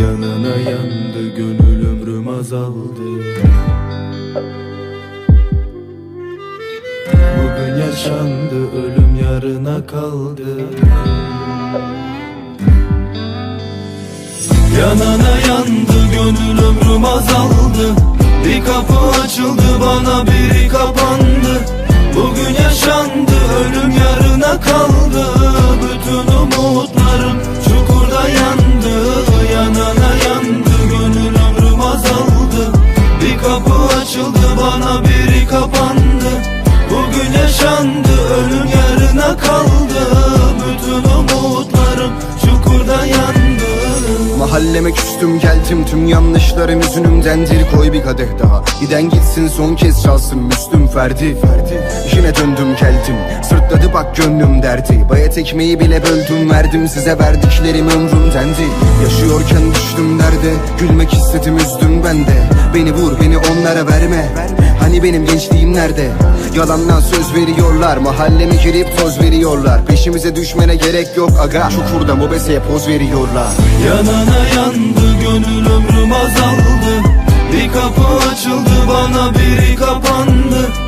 Yanına yandı gönül ömrüm azaldı. Bugün yaşandı ölüm yarına kaldı. Yanana yandı gönül ömrüm azaldı bana biri kapandı. Bugün yaşandı ölüm yarına kaldı. Bütün umutlarım çukurda yandı. Mahalleme küstüm geldim. Tüm yanlışlarım yüzünümdendir. Koy bir kadeh daha. Giden gitsin son kez çalsın. Müslüm Ferdi Ferdi. Yine döndüm geldim sırtladı bak gönlüm derdi. Bayat ekmeği bile böldüm verdim size verdiklerim ömrümdendi Yaşıyorken düştüm derde gülmek istedim üzdüm ben de. Beni vur beni onlara verme. Hani benim gençliğim nerede? Yalandan söz veriyorlar Mahalleme girip toz veriyorlar. Peşimize düşmene gerek yok aga. Çukurda mobeseye poz veriyorlar. Yanana yandı gönül ömrüm azaldı. Bir kapı açıldı bana biri kapandı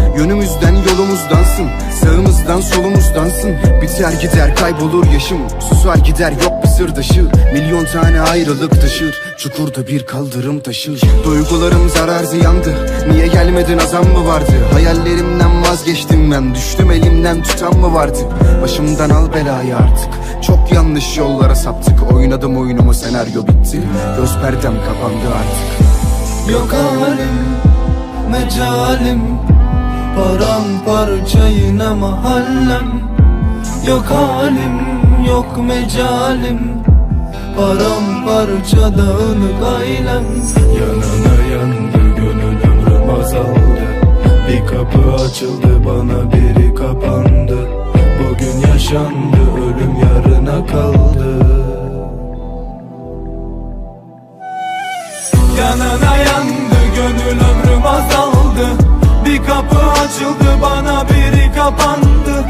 Yönümüzden yolumuzdansın Sağımızdan solumuzdansın. Biter gider kaybolur yaşım Susar gider yok bir sırdaşı Milyon tane ayrılık taşır Çukurda bir kaldırım taşır. Duygularım zarar ziyandı Niye gelmedin azam mı vardı? Hayallerimden vazgeçtim ben Düştüm elimden tutan mı vardı? Başımdan al belayı artık Çok yanlış yollara saptık. Oynadım oyunumu senaryo bitti Göz perdem kapandı artık. Yok halim, mecalim Paramparça yine mahallem? Yok halim, yok mecalim. Paramparça dağınık ailem Yanana yandı gönül ömrüm azaldı. Bir kapı açıldı bana biri kapandı. Bugün yaşandı ölüm yarına kaldı. Yanına açıldı bana biri kapandı.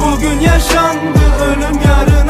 Bugün yaşandı ölüm yarın